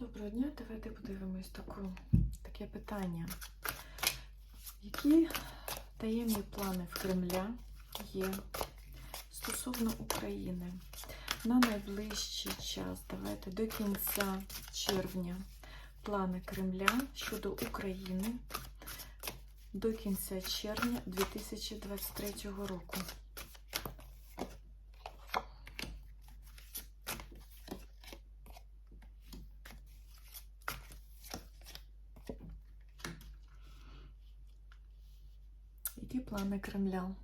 Доброго дня, давайте подивимось таку, таке питання. Які таємні плани в Кремля є стосовно України на найближчий час? Давайте до кінця червня плани Кремля щодо України до кінця червня 2023 року. Які плани Кремля?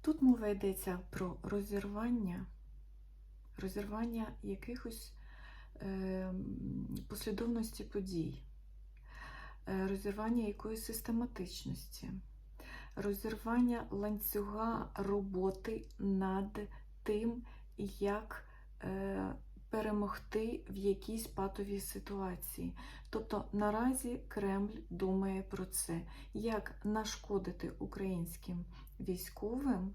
Тут мова йдеться про розірвання, розірвання якихось е, послідовності подій, е, розірвання якоїсь систематичності, розірвання ланцюга роботи над тим, як е, перемогти в якійсь патовій ситуації. Тобто наразі Кремль думає про це, як нашкодити українським військовим,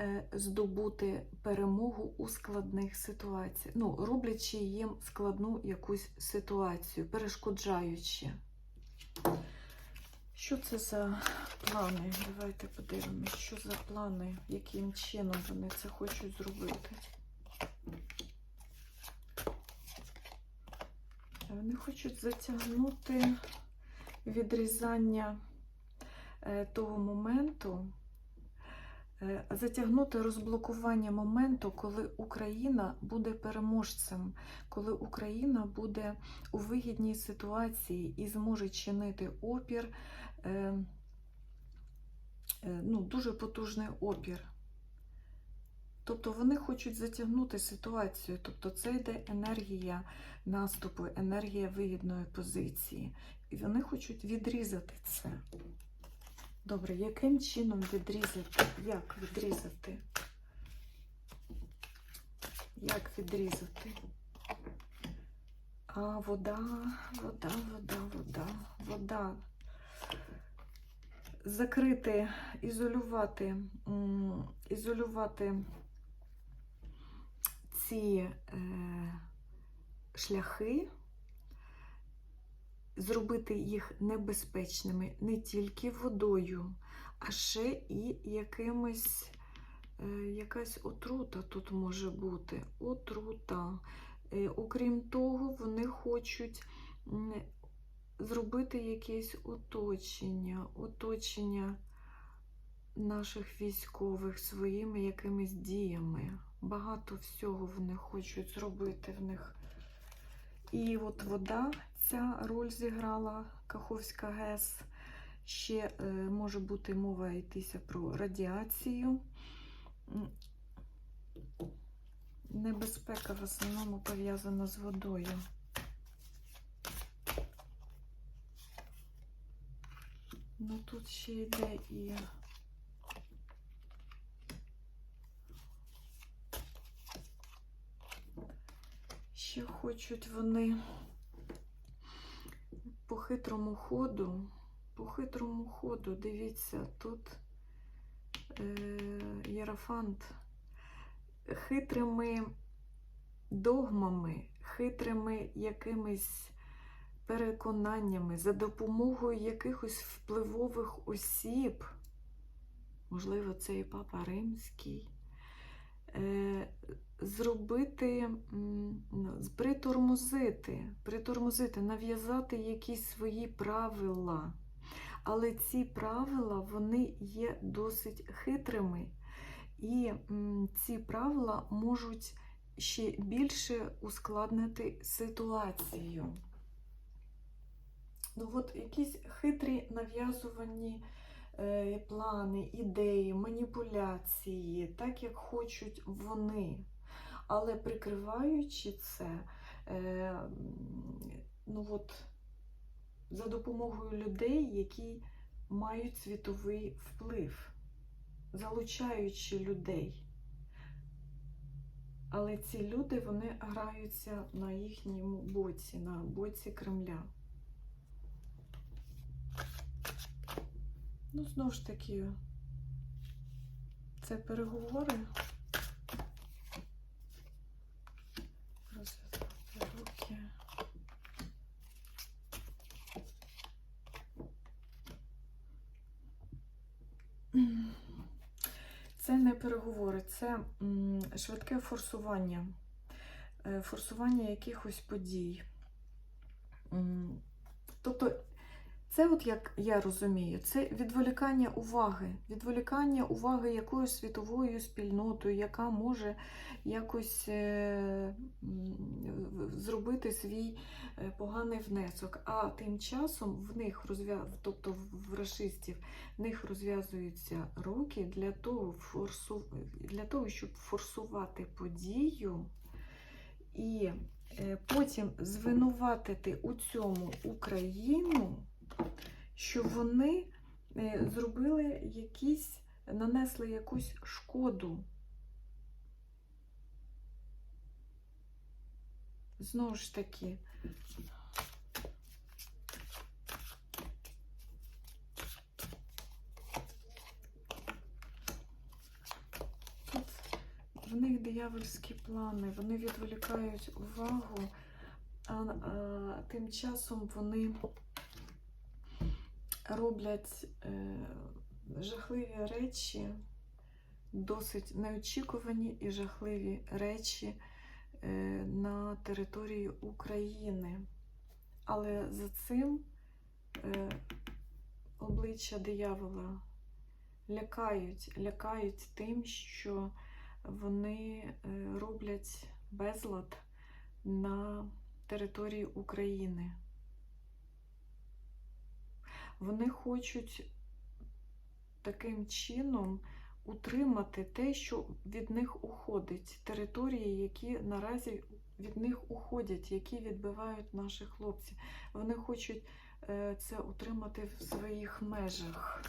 е, здобути перемогу у складних ситуаціях, ну, роблячи їм складну якусь ситуацію, перешкоджаючи. Що це за плани? Давайте подивимось, що за плани, яким чином вони це хочуть зробити. Вони хочуть затягнути відрізання е, того моменту, е, затягнути розблокування моменту, коли Україна буде переможцем, коли Україна буде у вигідній ситуації і зможе чинити опір, е, ну, дуже потужний опір. Тобто вони хочуть затягнути ситуацію, тобто це йде енергія наступу, енергія вигідної позиції. І вони хочуть відрізати це. Добре, яким чином відрізати? Як відрізати? Як відрізати? А, вода, вода, вода, вода, вода. Закрити, ізолювати, ізолювати ці е, шляхи, зробити їх небезпечними не тільки водою, а ще і якимось, е, якась отрута тут може бути. Отрута. Е, окрім того, вони хочуть зробити якесь оточення, оточення наших військових своїми якимись діями. Багато всього вони хочуть зробити в них. І от вода ця роль зіграла Каховська ГЕС. Ще е, може бути мова йтися про радіацію. Небезпека в основному пов'язана з водою. Ну тут ще йде і ще хочуть вони. По хитрому ходу, по хитрому ходу, дивіться, тут е, Єрофант хитрими догмами, хитрими якимись переконаннями, за допомогою якихось впливових осіб, можливо, це і Папа Римський, е, зробити, ну, притормозити, притормозити, нав'язати якісь свої правила. Але ці правила вони є досить хитрими, і ці правила можуть ще більше ускладнити ситуацію. Ну, от якісь хитрі нав'язувані е, плани, ідеї, маніпуляції, так як хочуть вони. Але прикриваючи це, е, ну от, за допомогою людей, які мають світовий вплив, залучаючи людей. Але ці люди вони граються на їхньому боці, на боці Кремля. Ну, знову ж таки, це переговори. Розв'язати руки. Переговори, це швидке форсування, е, форсування якихось подій. Тобто, це, от як я розумію, це відволікання уваги, відволікання уваги якоюсь світовою спільнотою, яка може якось е, зробити свій е, поганий внесок. А тим часом в них розв'я... тобто в расистів, в них розв'язуються руки для того, форсу... для того, щоб форсувати подію і е, потім звинуватити у цьому Україну, що вони е, зробили якісь, нанесли якусь шкоду. Знову ж таки, тут в них диявольські плани, вони відволікають увагу, а, а тим часом вони роблять е, жахливі речі, досить неочікувані і жахливі речі е, на території України. Але за цим е, обличчя диявола лякають, лякають тим, що вони роблять безлад на території України. Вони хочуть таким чином утримати те, що від них уходить, території, які наразі від них уходять, які відбивають наші хлопці. Вони хочуть е, це утримати в своїх межах.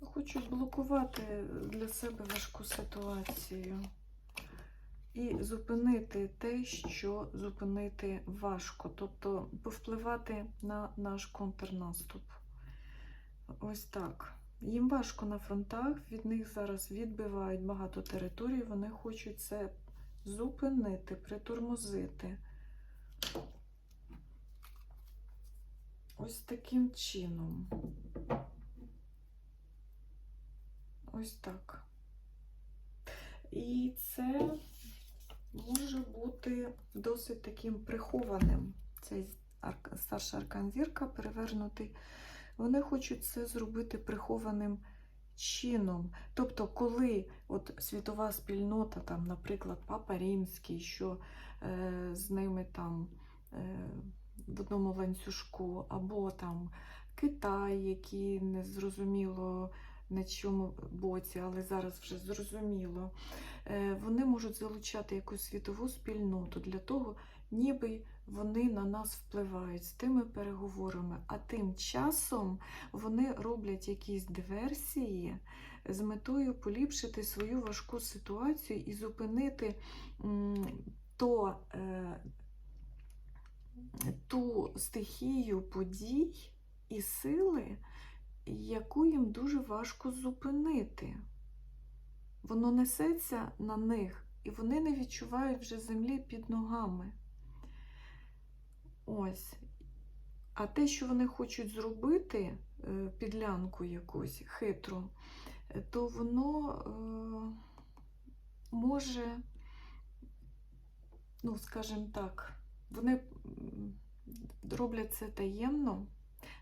Хочуть блокувати для себе важку ситуацію і зупинити те, що зупинити важко, тобто повпливати на наш контрнаступ. Ось так. Їм важко на фронтах, від них зараз відбивають багато територій, вони хочуть це зупинити, притормозити. Ось таким чином. Ось так. І це може бути досить таким прихованим. Цей старша арканзірка перевернутий. Вони хочуть це зробити прихованим чином. Тобто, коли от світова спільнота, там, наприклад, Папа Римський, що е, з ними там е, в одному ланцюжку, або там Китай, який не зрозуміло на чому боці, але зараз вже зрозуміло. Е, Вони можуть залучати якусь світову спільноту для того, ніби вони на нас впливають з тими переговорами, а тим часом вони роблять якісь диверсії з метою поліпшити свою важку ситуацію і зупинити то, е, ту стихію подій і сили, яку їм дуже важко зупинити. Воно несеться на них, і вони не відчувають вже землі під ногами. Ось. А те, що вони хочуть зробити, е, підлянку якусь хитру, то воно е, може, ну, скажімо так, вони роблять це таємно,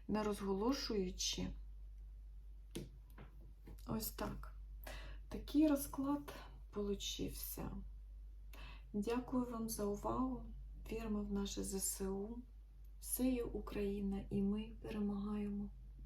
не розголошуючи. Ось так. Такий розклад получився. Дякую вам за увагу. Віримо в наше ЗСУ. Все є Україна, і ми перемагаємо.